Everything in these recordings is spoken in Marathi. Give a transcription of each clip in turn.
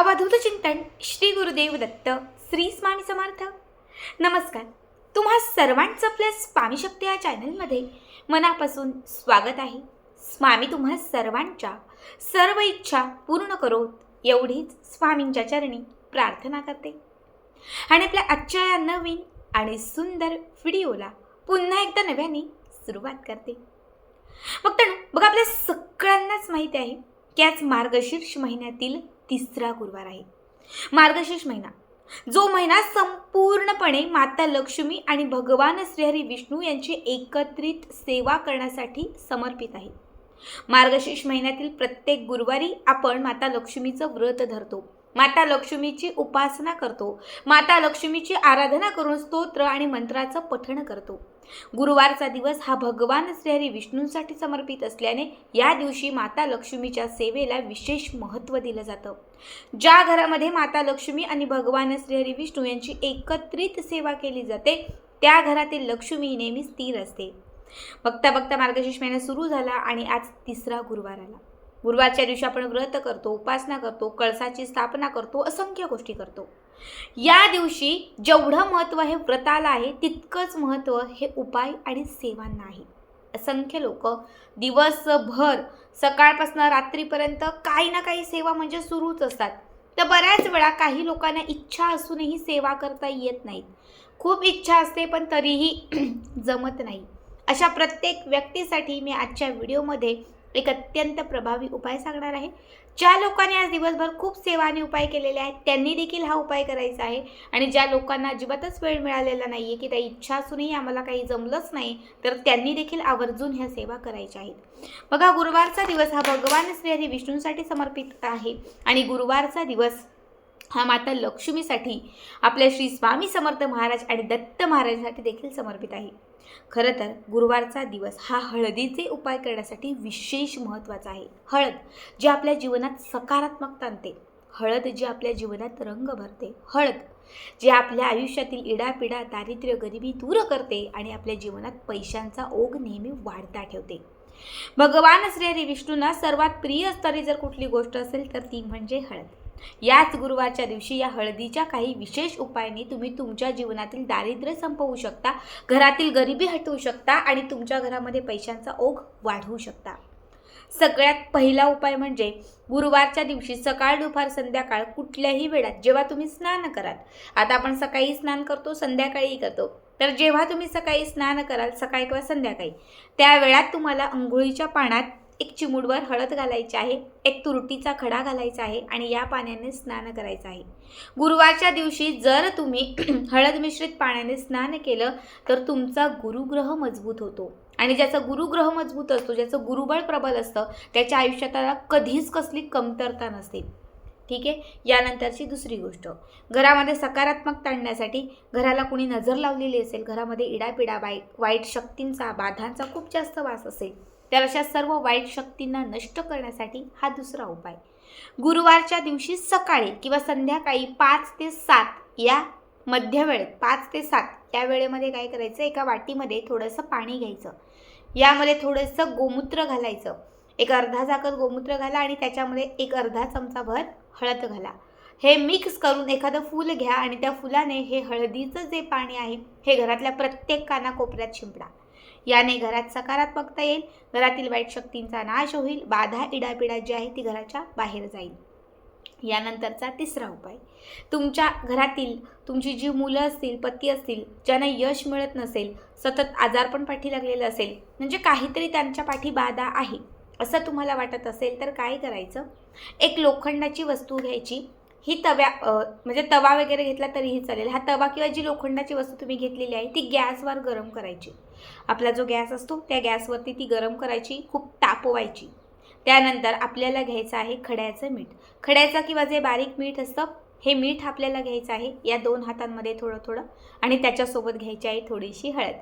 अवधूत चिंतन श्री गुरुदेव दत्त श्री स्वामी समर्थ. नमस्कार. तुम्हा सर्वांचं आपल्या स्वामी शक्ती या चॅनलमध्ये मनापासून स्वागत आहे. स्वामी तुम्हा सर्वांच्या सर्व इच्छा पूर्ण करोत एवढीच स्वामींच्या चरणी प्रार्थना करते. आणि आपल्या आजच्या या नवीन आणि सुंदर व्हिडिओला पुन्हा एकदा नव्याने सुरुवात करते. फक्त बघा आपल्या सगळ्यांनाच माहिती आहे की आज मार्गशीर्ष महिन्यातील तिसरा गुरुवार आहे. मार्गशीर्ष महिना. जो महिना संपूर्णपणे माता लक्ष्मी आणि भगवान श्रीहरी विष्णू यांची एकत्रित सेवा करण्यासाठी समर्पित आहे. मार्गशीर्ष महिन्यातील प्रत्येक गुरुवारी आपण माता लक्ष्मीचं व्रत धरतो. माता लक्ष्मीची उपासना करतो. माता लक्ष्मीची आराधना करून स्तोत्र आणि मंत्राचं पठण करतो. गुरुवारचा दिवस हा भगवान श्रीहरी विष्णूंसाठी समर्पित असल्याने या दिवशी माता लक्ष्मीच्या सेवेला विशेष महत्त्व दिलं जातं. ज्या घरामध्ये माता लक्ष्मी आणि भगवान श्रीहरी विष्णू यांची एकत्रित सेवा केली जाते त्या घरातील लक्ष्मी नेहमी स्थिर असते. बघता बघता मार्गशीर्ष महिना सुरू झाला आणि आज तिसरा गुरुवार आला. गुरुवारच्या दिवशी आपण व्रत करतो उपासना करतो कळसाची स्थापना करतो असंख्य गोष्टी करतो. या दिवशी जेवढं महत्त्व हे व्रताला आहे तितकंच महत्त्व हे उपाय आणि सेवांना आहे असंख्य लोक दिवसभर सकाळपासून रात्रीपर्यंत काही ना काही सेवा म्हणजे सुरूच असतात. तर बऱ्याच वेळा काही लोकांना इच्छा असूनही सेवा करता येत नाहीत. खूप इच्छा असते पण तरीही जमत नाही. अशा प्रत्येक व्यक्तीसाठी मी आजच्या व्हिडिओमध्ये एक अत्यंत प्रभावी उपाय सांगणार आहे. ज्या लोकांनी आज दिवसभर खूप सेवा आणि उपाय केलेले आहेत त्यांनी देखील हा उपाय करायचा आहे. आणि ज्या लोकांना अजिबातच वेळ मिळालेला नाही आहे की त्या इच्छा असूनही आम्हाला काही जमलंच नाही तर त्यांनी देखील आवर्जून ह्या सेवा करायच्या आहेत. बघा गुरुवारचा दिवस हा भगवान श्रीहरी विष्णूंसाठी समर्पित आहे. आणि गुरुवारचा दिवस हा माता लक्ष्मीसाठी आपल्या श्री स्वामी समर्थ महाराज आणि दत्त महाराजांसाठी देखील समर्पित आहे. खरं तर गुरुवारचा दिवस हा हळदीचे उपाय करण्यासाठी विशेष महत्त्वाचा आहे. हळद जे आपल्या जीवनात सकारात्मकता आणते हळद जे आपल्या जीवनात रंग भरते हळद जे आपल्या आयुष्यातील इडापिडा दारिद्र्य गरिबी दूर करते आणि आपल्या जीवनात पैशांचा ओघ नेहमी वाढता ठेवते. भगवान श्रीहरी विष्णूंना सर्वात प्रिय असणारी जर कुठली गोष्ट असेल तर ती म्हणजे हळद. याच गुरुवारच्या दिवशी या हळदीच्या काही विशेष उपायांनी तुम्ही तुमच्या जीवनातील दारिद्र्य संपवू शकता घरातील गरिबी हटवू शकता आणि तुमच्या घरामध्ये पैशांचा ओघ वाढवू शकता. सगळ्यात पहिला उपाय म्हणजे गुरुवारच्या दिवशी सकाळ दुपार संध्याकाळ कुठल्याही वेळात जेव्हा तुम्ही स्नान कराल. आता आपण सकाळी स्नान करतो संध्याकाळी करतो. तर जेव्हा तुम्ही सकाळी स्नान कराल सकाळी किंवा संध्याकाळी त्या वेळात तुम्हाला अंघोळीच्या पाण्यात एक चिमूडवर हळद घालायची आहे एक तुरटीचा खडा घालायचा आहे आणि या पाण्याने स्नान करायचं आहे. गुरुवारच्या दिवशी जर तुम्ही हळद मिश्रित पाण्याने स्नान केलं तर तुमचा गुरुग्रह मजबूत होतो. आणि ज्याचा गुरुग्रह मजबूत असतो ज्याचं गुरुबळ प्रबल असतं त्याच्या आयुष्यात कधीच कसली कमतरता नसते. ठीक आहे? यानंतरची दुसरी गोष्ट. घरामध्ये सकारात्मकता आणण्यासाठी घराला कुणी नजर लावलेली असेल घरामध्ये इडापिडा वाईट वाईट शक्तींचा बाधांचा खूप जास्त वास असेल तर अशा सर्व वाईट शक्तींना नष्ट करण्यासाठी हा दुसरा उपाय. गुरुवारच्या दिवशी सकाळी किंवा संध्याकाळी पाच ते सात या मध्य वेळेत पाच ते सात त्या वेळेमध्ये काय करायचं? एका वाटीमध्ये थोडंसं पाणी घ्यायचं. यामध्ये थोडंसं गोमूत्र घालायचं. एक अर्धा झाकत गोमूत्र घाला आणि त्याच्यामध्ये एक अर्धा चमचाभर हळद घाला. हे मिक्स करून एखादं फूल घ्या आणि त्या फुलाने हे हळदीचं जे पाणी आहे हे घरातल्या प्रत्येक कानाकोपऱ्यात शिंपडा. याने घरात सकारात्मकता येईल घरातील वाईट शक्तींचा नाश होईल बाधा इडापिडा जी आहे ती घराच्या बाहेर जाईल. यानंतरचा तिसरा उपाय. तुमच्या घरातील तुमची जी मुलं असतील पती असतील ज्यांना यश मिळत नसेल सतत आजारपण पाठी लागलेलं असेल म्हणजे काहीतरी त्यांच्या पाठी बाधा आहे असं तुम्हाला वाटत असेल तर काय करायचं? एक लोखंडाची वस्तू घ्यायची ही तव्या म्हणजे तवा वगैरे घेतला तरीही चालेल. हा तवा किंवा जी लोखंडाची वस्तू तुम्ही घेतलेली आहे ती गॅसवर गरम करायची. आपला जो गॅस असतो त्या गॅसवरती ती गरम करायची खूप तापवायची. त्यानंतर आपल्याला घ्यायचं आहे खड्याचं मीठ. खड्याचं किंवा जे बारीक मीठ असतं हे मीठ आपल्याला घ्यायचं आहे या दोन हातांमध्ये थोडं थोडं आणि त्याच्यासोबत घ्यायची आहे थोडीशी हळद.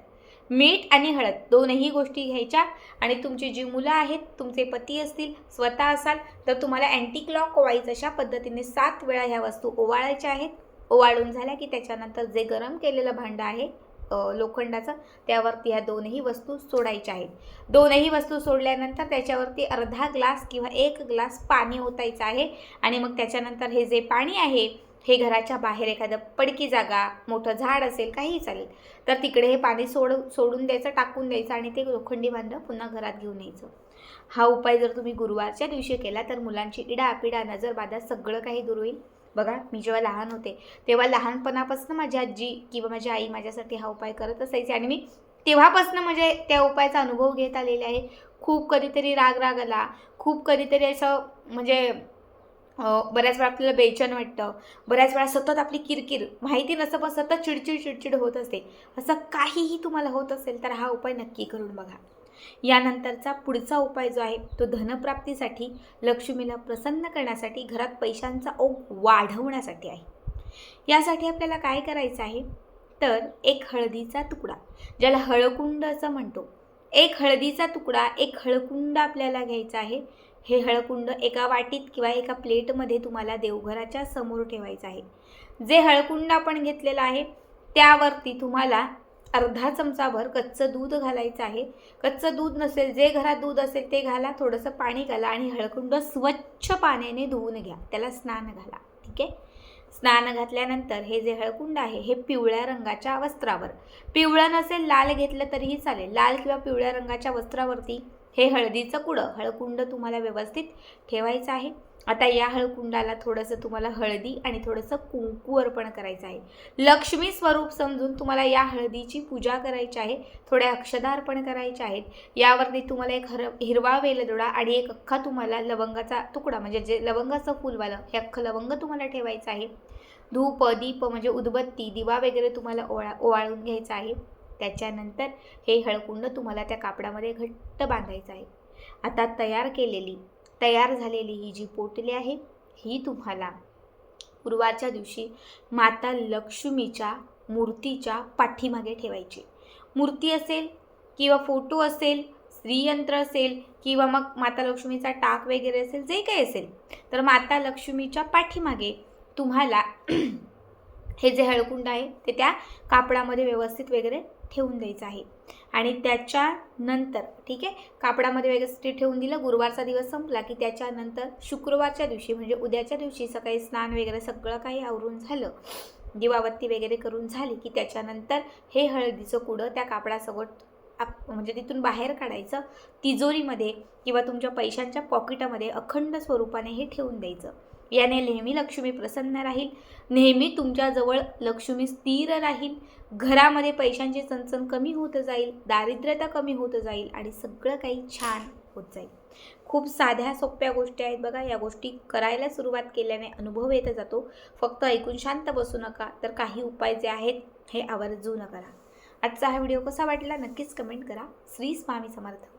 मीठ आणि हळद दोनही गोष्टी घ्यायच्या आणि तुमची जी मुलं आहेत तुमचे पती असतील स्वतः असाल तर तुम्हाला अँटी क्लॉक वाईज अशा पद्धतीने सात वेळा ह्या वस्तू ओवाळायच्या आहेत. ओवाळून झाल्या की त्याच्यानंतर जे गरम केलेलं भांडं आहे लोखंडाचं त्यावरती ह्या दोनही वस्तू सोडायच्या आहेत. दोनही वस्तू सोडल्यानंतर त्याच्यावरती अर्धा ग्लास किंवा एक ग्लास पाणी ओतायचं आहे आणि मग त्याच्यानंतर हे जे पाणी आहे हे घराच्या बाहेर एखादं पडकी जागा मोठं झाड असेल काहीही चालेल. तर तिकडे हे पाणी सोड सोडून द्यायचं टाकून द्यायचं आणि ते लोखंडी भांडं पुन्हा घरात घेऊन यायचं. हा उपाय जर तुम्ही गुरुवारच्या दिवशी केला तर मुलांची इडा नजरबाधा बाधा सगळं काही दूर होईल. बघा मी जेव्हा लहान होते तेव्हा लहानपणापासून माझी आजी किंवा माझी आई माझ्यासाठी हा उपाय करत असायची आणि मी तेव्हापासून म्हणजे त्या उपायाचा अनुभव घेत आलेला आहे. खूप कधीतरी राग राग आला खूप कधीतरी असं म्हणजे बऱ्याच वेळा आपल्याला बेचन वाटतं. बऱ्याच वेळा सतत आपली किरकिर माहिती नसतं पण सतत चिडचिड चिडचिड होत असते. असं काहीही तुम्हाला होत असेल तर हा उपाय नक्की करून बघा. यानंतरचा पुढचा उपाय जो आहे तो धनप्राप्तीसाठी लक्ष्मीला प्रसन्न करण्यासाठी घरात पैशांचा ओघ वाढवण्यासाठी आहे. यासाठी आपल्याला काय करायचं आहे? तर एक हळदीचा तुकडा ज्याला हळकुंड असं म्हणतो. एक हळदीचा तुकडा एक हळकुंड आपल्याला घ्यायचा आहे. हे हळकुंड एका वाटीत किंवा एका प्लेटमध्ये तुम्हाला देवघराच्या समोर ठेवायचं आहे. जे हळकुंड आपण घेतलेलं आहे त्यावरती तुम्हाला अर्धा चमचाभर कच्चं दूध घालायचं आहे. कच्चं दूध नसेल जे घरात दूध असेल ते घाला थोडंसं पाणी घाला आणि हळकुंड स्वच्छ पाण्याने धुवून घ्या. त्याला स्नान घाला ठीक आहे? स्नान घातल्यानंतर हे जे हळकुंड आहे हे पिवळ्या रंगाच्या वस्त्रावर. पिवळं नसेल लाल घेतलं तरीही चालेल. लाल किंवा पिवळ्या रंगाच्या वस्त्रावरती हे हळदीचं कुडं हळकुंड तुम्हाला व्यवस्थित ठेवायचं आहे. आता या हळकुंडाला थोडंसं तुम्हाला हळदी आणि थोडंसं कुंकू अर्पण करायचं आहे. लक्ष्मी स्वरूप समजून तुम्हाला या हळदीची पूजा करायची आहे. थोड्या अक्षदा अर्पण करायच्या आहेत. यावरती तुम्हाला एक हर हिरवा वेलदोडा आणि एक अख्खा तुम्हाला लवंगाचा तुकडा म्हणजे जे लवंगाचं फुलवालं हे अख्खं लवंग तुम्हाला ठेवायचं आहे. धूप दीप म्हणजे उदबत्ती दिवा वगैरे तुम्हाला ओळा ओवाळून घ्यायचा आहे. त्याच्यानंतर हे हळकुंड तुम्हाला त्या कापडामध्ये घट्ट बांधायचं आहे. आता तयार केलेली तयार झालेली ही जी पोटली आहे ही तुम्हाला गुरुवारच्या दिवशी माता लक्ष्मीच्या मूर्तीच्या पाठीमागे ठेवायची. मूर्ती असेल किंवा फोटो असेल स्त्रीयंत्र असेल किंवा मग माता लक्ष्मीचा टाक वगैरे असेल जे काही असेल तर माता लक्ष्मीच्या पाठीमागे तुम्हाला हे जे हळकुंड आहे ते त्या कापडामध्ये व्यवस्थित वगैरे ठेवून द्यायचं आहे. आणि त्याच्यानंतर ठीक आहे? कापडामध्ये व्यवस्थित ठेवून दिलं गुरुवारचा दिवस संपला की त्याच्यानंतर शुक्रवारच्या दिवशी म्हणजे उद्याच्या दिवशी सकाळी स्नान वगैरे सगळं काही आवरून झालं दिवाबत्ती वगैरे करून झाली की त्याच्यानंतर हे हळदीचं कुडं त्या कापडासोबत आप म्हणजे तिथून बाहेर काढायचं तिजोरीमध्ये किंवा तुमच्या पैशांच्या पॉकेटामध्ये अखंड स्वरूपाने हे ठेवून द्यायचं. याने नेहमी लक्ष्मी प्रसन्न राहील. नेहमी तुमच्याजवळ लक्ष्मी स्थिर राहील. घरामध्ये पैशांची चणचण कमी होत जाईल दारिद्र्यता कमी होत जाईल आणि सगळं काही छान होत जाईल. खूप साध्या सोप्या गोष्टी आहेत बघा. या गोष्टी करायला सुरुवात केल्याने अनुभव येत जातो. फक्त ऐकून शांत बसू नका. तर काही उपाय जे आहेत हे आवर्जून करा आजचा हा व्हिडिओ कसा वाटला नक्कीच कमेंट करा. श्री स्वामी समर्थ.